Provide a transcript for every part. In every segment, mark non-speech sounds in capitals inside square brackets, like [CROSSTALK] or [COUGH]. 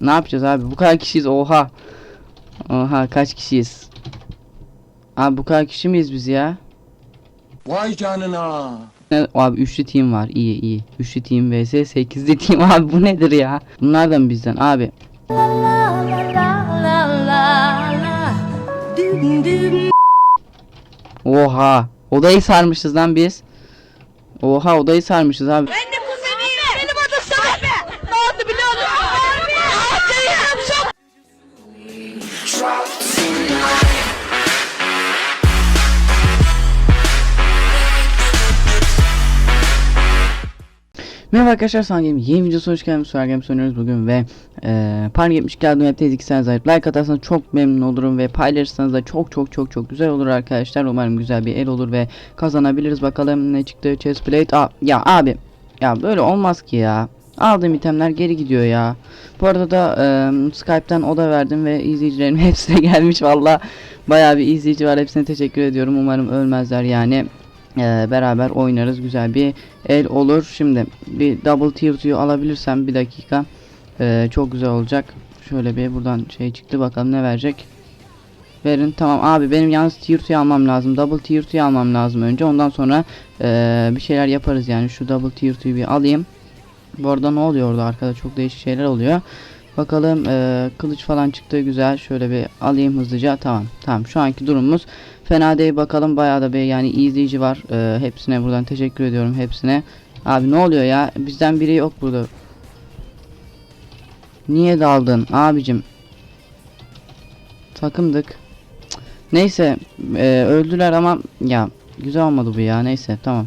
Ne yapacağız abi? Bu kadar kişiyiz. Oha. Oha kaç kişiyiz? Abi bu kadar kişi miyiz biz ya? Vay canına. Ne? Abi üçlü team var. İyi iyi. Üçlü team vs 8'li team [LAUGHS] abi bu nedir ya? Bunlar da mı bizden abi? Oha. Odayı sarmışız lan biz. Oha odayı sarmışız abi. Merhaba arkadaşlar San Game yeni videosu hoş geldiniz. Süper Games oynuyoruz bugün ve e, Par 70 geldim hepteyiz 2 sene zayıf like atarsanız çok memnun olurum ve paylaşırsanız da çok çok çok çok güzel olur arkadaşlar. Umarım güzel bir el olur ve kazanabiliriz bakalım ne çıktı chestplate. Aa, ya abi ya böyle olmaz ki ya. Aldığım itemler geri gidiyor ya. Bu arada da e, Skype'tan oda verdim ve izleyicilerin [LAUGHS] hepsine gelmiş valla. Bayağı bir izleyici var hepsine teşekkür ediyorum. Umarım ölmezler yani. E, beraber oynarız güzel bir el olur. Şimdi bir double tier suyu alabilirsem bir dakika e, çok güzel olacak. Şöyle bir buradan şey çıktı bakalım ne verecek. Verin tamam abi benim yalnız tier suyu almam lazım. Double tier suyu almam lazım önce. Ondan sonra e, bir şeyler yaparız yani. Şu double tier suyu bir alayım. Bu arada ne oluyor orada arkada çok değişik şeyler oluyor. Bakalım e, kılıç falan çıktı güzel. Şöyle bir alayım hızlıca. Tamam. Tamam. Şu anki durumumuz fena değil. Bakalım bayağı da bir yani izleyici var. E, hepsine buradan teşekkür ediyorum hepsine. Abi ne oluyor ya? Bizden biri yok burada. Niye daldın abicim? Takımdık. Neyse e, öldüler ama ya güzel olmadı bu ya. Neyse tamam.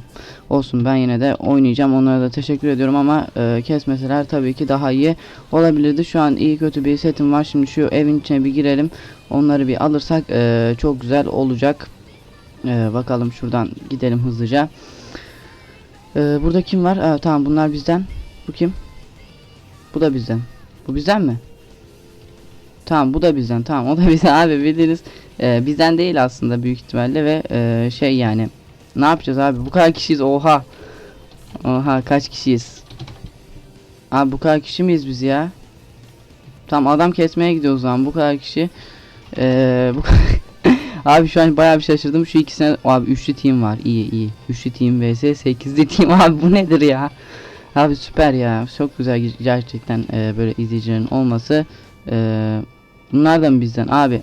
Olsun ben yine de oynayacağım. Onlara da teşekkür ediyorum ama e, kesmeseler tabii ki daha iyi olabilirdi. Şu an iyi kötü bir setim var. Şimdi şu evin içine bir girelim. Onları bir alırsak e, çok güzel olacak. E, bakalım şuradan gidelim hızlıca. E, burada kim var? Aa, tamam bunlar bizden. Bu kim? Bu da bizden. Bu bizden mi? Tamam bu da bizden. Tamam o da [LAUGHS] bizden abi bildiğiniz e, bizden değil aslında büyük ihtimalle ve e, şey yani ne yapacağız abi? Bu kadar kişiyiz. Oha. Oha kaç kişiyiz? Abi bu kadar kişi miyiz biz ya? Tamam adam kesmeye gidiyoruz zaman. Bu kadar kişi. Ee, bu [LAUGHS] Abi şu an bayağı bir şaşırdım. Şu ikisine abi üçlü team var. İyi iyi. Üçlü team vs 8'li team [LAUGHS] abi bu nedir ya? Abi süper ya. Çok güzel gerçekten e, böyle izleyicilerin olması. E, bunlar bizden abi?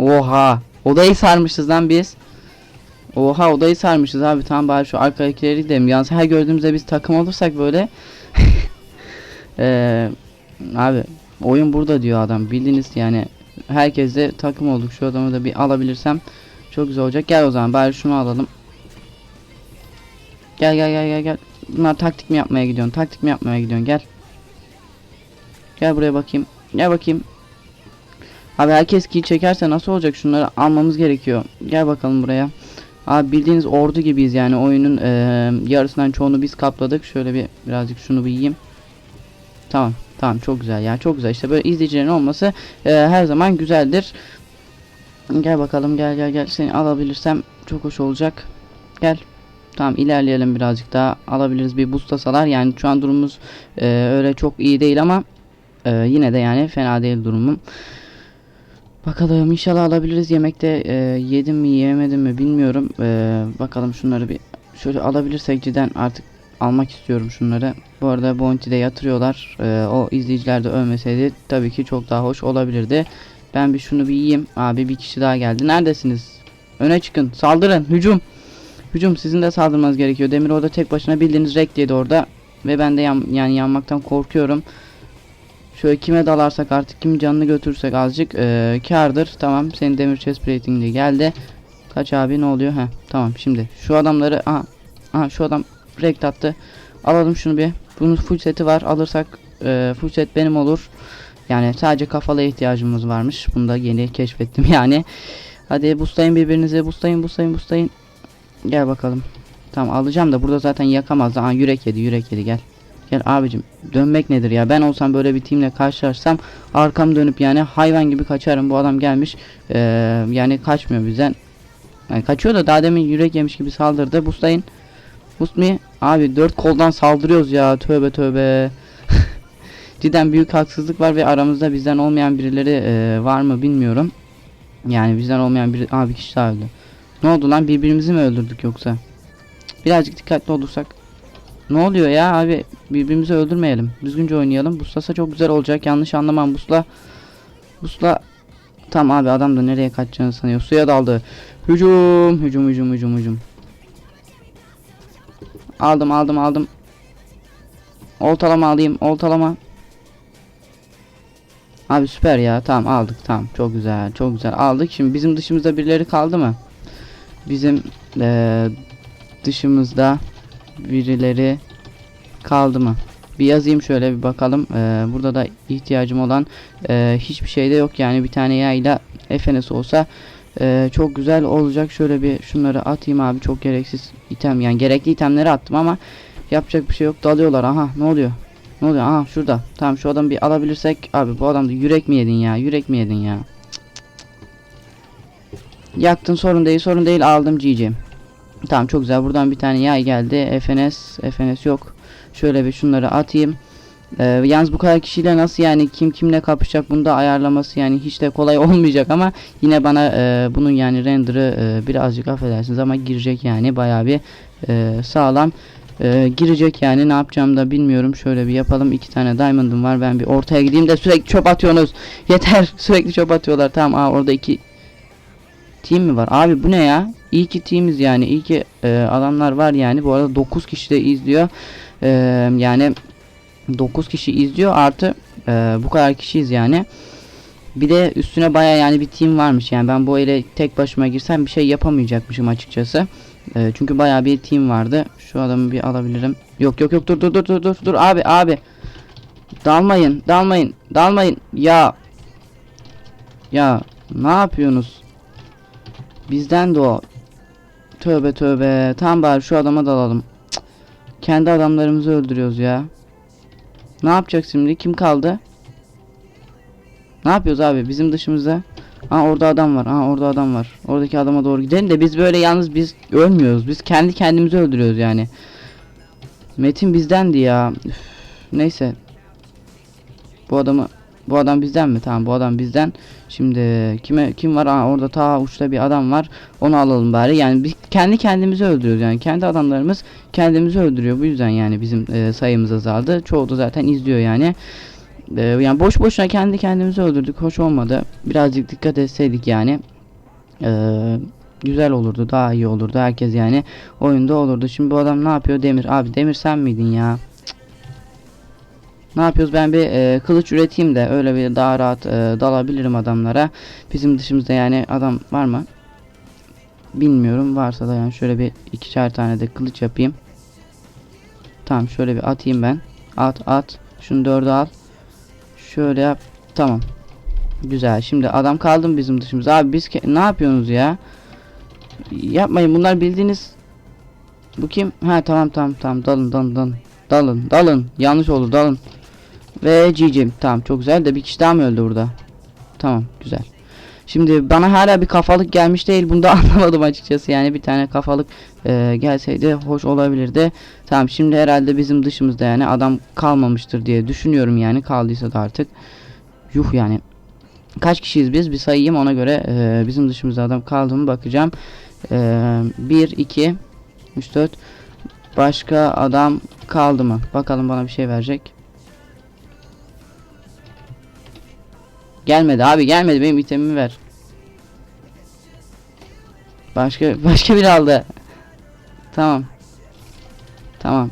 Oha. Odayı sarmışız lan biz. Oha odayı sarmışız abi. Tamam bari şu arkadakileri gidelim. Yalnız her gördüğümüzde biz takım olursak böyle. Eee [LAUGHS] abi oyun burada diyor adam. Bildiğiniz yani herkesle takım olduk. Şu adamı da bir alabilirsem çok güzel olacak. Gel o zaman bari şunu alalım. Gel gel gel gel gel. Bunlar taktik mi yapmaya gidiyorsun? Taktik mi yapmaya gidiyorsun? Gel. Gel buraya bakayım. Gel bakayım abi herkes kill çekerse nasıl olacak şunları almamız gerekiyor gel bakalım buraya Abi bildiğiniz ordu gibiyiz yani oyunun e, yarısından çoğunu biz kapladık. Şöyle bir birazcık şunu bir yiyeyim. Tamam tamam çok güzel ya çok güzel işte böyle izleyicilerin olması e, her zaman güzeldir. Gel bakalım gel gel gel seni alabilirsem çok hoş olacak. Gel. Tamam ilerleyelim birazcık daha alabiliriz bir bustasalar yani şu an durumumuz e, öyle çok iyi değil ama e, yine de yani fena değil durumum. Bakalım inşallah alabiliriz. Yemekte e, yedim mi yemedim mi bilmiyorum. E, bakalım şunları bir şöyle alabilirsek cidden artık almak istiyorum şunları. Bu arada Bounty'de yatırıyorlar. E, o izleyiciler de ölmeseydi tabii ki çok daha hoş olabilirdi. Ben bir şunu bir yiyeyim. Abi bir kişi daha geldi. Neredesiniz? Öne çıkın. Saldırın. Hücum. Hücum sizin de saldırmanız gerekiyor. Demir orada tek başına bildiğiniz rek yedi orada. Ve ben de yan, yani yanmaktan korkuyorum. Şöyle kime dalarsak artık kim canını götürsek azıcık e, kardır. Tamam senin demir chest plating geldi. Kaç abi ne oluyor? Heh, tamam şimdi şu adamları aha, aha şu adam rekt attı. Alalım şunu bir. Bunun full seti var. Alırsak e, full set benim olur. Yani sadece kafalı ihtiyacımız varmış. Bunu da yeni keşfettim [LAUGHS] yani. Hadi buslayın birbirinizi. Buslayın buslayın buslayın. Gel bakalım. Tamam alacağım da burada zaten yakamaz. Aha yürek yedi yürek yedi gel. Gel abicim dönmek nedir ya ben olsam böyle bir teamle karşılaşsam arkam dönüp yani hayvan gibi kaçarım bu adam gelmiş ee, yani kaçmıyor bizden yani kaçıyor da daha demin yürek yemiş gibi saldırdı buslayın boost me abi dört koldan saldırıyoruz ya tövbe tövbe [LAUGHS] cidden büyük haksızlık var ve aramızda bizden olmayan birileri e, var mı bilmiyorum. Yani bizden olmayan bir kişi daha. Ne oldu lan birbirimizi mi öldürdük yoksa? Cık, Birazcık dikkatli olursak. Ne oluyor ya abi birbirimizi öldürmeyelim. Düzgünce oynayalım. Buslasa çok güzel olacak. Yanlış anlamam Busla. Busla Tam abi adam da nereye kaçacağını sanıyor. Suya daldı. Hücum, hücum, hücum, hücum, hücum. Aldım, aldım, aldım. Oltalama alayım, oltalama. Abi süper ya. Tamam aldık. Tamam. Çok güzel. Çok güzel. Aldık. Şimdi bizim dışımızda birileri kaldı mı? Bizim eee, dışımızda birileri kaldı mı? Bir yazayım şöyle bir bakalım. Eee, burada da ihtiyacım olan eee, hiçbir şey de yok. Yani bir tane yayla FNS olsa eee, çok güzel olacak. Şöyle bir şunları atayım abi. Çok gereksiz item yani gerekli itemleri attım ama yapacak bir şey yok. Dalıyorlar. Aha ne oluyor? Ne oluyor? Aha şurada. Tamam şu adamı bir alabilirsek abi bu adamda yürek mi yedin ya? Yürek mi yedin ya? Yaktın sorun değil sorun değil aldım GG. Tamam çok güzel. Buradan bir tane yay geldi. FNS FNS yok. Şöyle bir şunları atayım. Ee, yalnız bu kadar kişiyle nasıl yani kim kimle kapışacak bunu da ayarlaması yani hiç de kolay [LAUGHS] olmayacak ama yine bana e, bunun yani render'ı e, birazcık affedersiniz ama girecek yani bayağı bir e, sağlam. E, girecek yani ne yapacağımı da bilmiyorum. Şöyle bir yapalım. İki tane diamond'ım var. Ben bir ortaya gideyim de sürekli çöp atıyorsunuz. Yeter [LAUGHS] sürekli çöp atıyorlar. Tamam aa orada iki team mi var? Abi bu ne ya? İyi ki teamiz yani. İyi ki e, adamlar var yani. Bu arada 9 kişi de izliyor. E, yani 9 kişi izliyor. Artı e, bu kadar kişiyiz yani. Bir de üstüne baya yani bir team varmış yani. Ben bu ele tek başıma girsem bir şey yapamayacakmışım açıkçası. E, çünkü baya bir team vardı. Şu adamı bir alabilirim. Yok yok yok. Dur dur dur dur dur. Dur abi abi. Dalmayın dalmayın dalmayın. Ya. Ya ne yapıyorsunuz bizden de o tövbe tövbe tam bari şu adama dalalım Cık. kendi adamlarımızı öldürüyoruz ya ne yapacak şimdi kim kaldı ne yapıyoruz abi bizim dışımızda Ha orada adam var. Ha orada adam var. Oradaki adama doğru gidelim de biz böyle yalnız biz ölmüyoruz. Biz kendi kendimizi öldürüyoruz yani. Metin bizdendi ya. Üf, neyse. Bu adamı bu adam bizden mi? Tamam bu adam bizden. Şimdi kime kim var? Aa orada ta uçta bir adam var. Onu alalım bari. Yani biz kendi kendimizi öldürüyoruz yani. Kendi adamlarımız kendimizi öldürüyor. Bu yüzden yani bizim e, sayımız azaldı. Çoğu da zaten izliyor yani. Ee, yani boş boşuna kendi kendimizi öldürdük. Hoş olmadı. Birazcık dikkat etseydik yani. ee, güzel olurdu. Daha iyi olurdu. Herkes yani oyunda olurdu. Şimdi bu adam ne yapıyor? Demir. Abi Demir sen miydin ya? Ne yapıyoruz? Ben bir e, kılıç üreteyim de öyle bir daha rahat e, dalabilirim adamlara. Bizim dışımızda yani adam var mı? Bilmiyorum. Varsa da yani şöyle bir ikişer tane de kılıç yapayım. Tamam şöyle bir atayım ben. At at. Şunu dörde al. Şöyle yap. Tamam. Güzel. Şimdi adam kaldı mı bizim dışımıza? Abi biz ne yapıyorsunuz ya? Yapmayın. Bunlar bildiğiniz Bu kim? Ha tamam tamam tamam. Dalın dalın dalın. Dalın dalın. Yanlış oldu dalın. Ve GG. Tamam çok güzel de bir kişi daha mı öldü burada? Tamam güzel. Şimdi bana hala bir kafalık gelmiş değil. Bunu da [LAUGHS] anlamadım açıkçası. Yani bir tane kafalık e, gelseydi hoş olabilirdi. Tamam şimdi herhalde bizim dışımızda yani adam kalmamıştır diye düşünüyorum yani. Kaldıysa da artık. Yuh yani. Kaç kişiyiz biz? Bir sayayım ona göre e, bizim dışımızda adam kaldı mı bakacağım. E, 1, 2, 3, 4. Başka adam kaldı mı? Bakalım bana bir şey verecek. Gelmedi abi gelmedi benim itemimi ver. Başka [LAUGHS] başka biri aldı. Tamam. Tamam.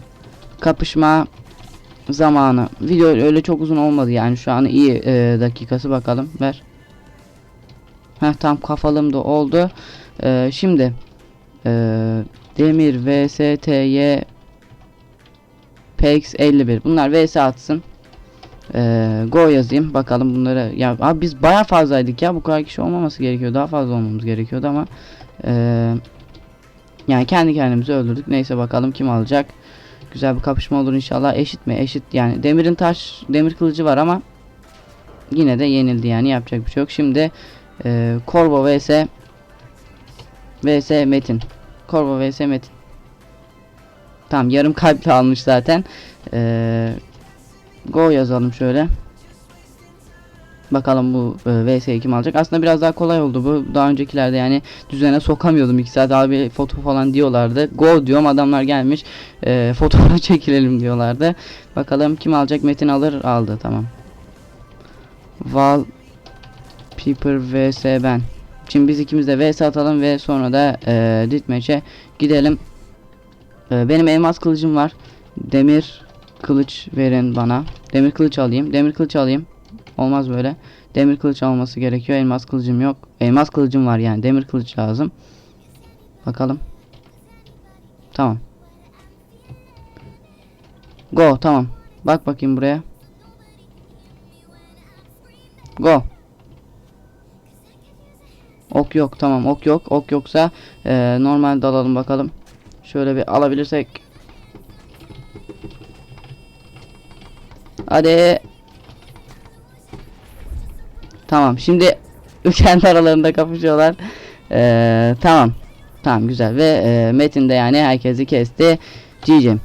Kapışma zamanı. Video öyle çok uzun olmadı yani şu an iyi e, dakikası bakalım ver. Heh tam kafalım da oldu. E, şimdi e, Demir VSTY PX 51 bunlar VS atsın. Ee, go yazayım bakalım bunları ya abi biz baya fazlaydık ya bu kadar kişi olmaması gerekiyor daha fazla olmamız gerekiyordu ama ee, yani kendi kendimizi öldürdük. Neyse bakalım kim alacak. Güzel bir kapışma olur inşallah. Eşit mi? Eşit. Yani demirin taş demir kılıcı var ama yine de yenildi yani yapacak bir şey yok. Şimdi ee, Corvo vs vs Metin. Corvo vs Metin. Tamam yarım kalple almış zaten. Ee, Go yazalım şöyle. Bakalım bu e, VS'yi kim alacak. Aslında biraz daha kolay oldu bu. Daha öncekilerde yani düzene sokamıyordum 2 saat abi foto falan diyorlardı. Go diyorum adamlar gelmiş. E, [LAUGHS] fotoğraf çekilelim diyorlardı. Bakalım kim alacak? Metin alır. Aldı tamam. Val Piper vs ben. Şimdi biz ikimiz de vs atalım ve sonra da e, ditmeçe gidelim. E, benim elmas kılıcım var. Demir kılıç verin bana. Demir kılıç alayım. Demir kılıç alayım. Olmaz böyle. Demir kılıç alması gerekiyor. Elmas kılıcım yok. Elmas kılıcım var yani. Demir kılıç lazım. Bakalım. Tamam. Go tamam. Bak bakayım buraya. Go. Ok yok tamam ok yok. Ok yoksa eee normal dalalım bakalım. Şöyle bir alabilirsek. Hadi. Tamam şimdi kendi aralarında kapışıyorlar. Eee, tamam. Tamam güzel ve eee, Metin de yani herkesi kesti. GG.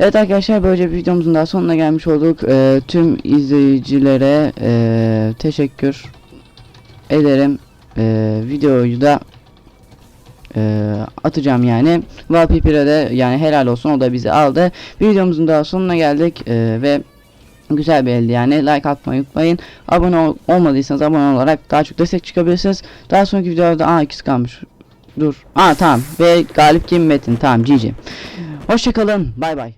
Evet arkadaşlar böylece videomuzun daha sonuna gelmiş olduk. Eee, tüm izleyicilere eee, teşekkür ederim. Eee, videoyu da eee, atacağım yani. Wallpaper'e de yani helal olsun o da bizi aldı. Videomuzun daha sonuna geldik eee, ve güzel bir elde yani like atmayı unutmayın. Abone ol- olmadıysanız abone olarak daha çok destek çıkabilirsiniz. Daha sonraki videolarda aa ikisi kalmış. Dur. Aa tamam ve galip kim Metin tamam GG. Hoşçakalın bay bay.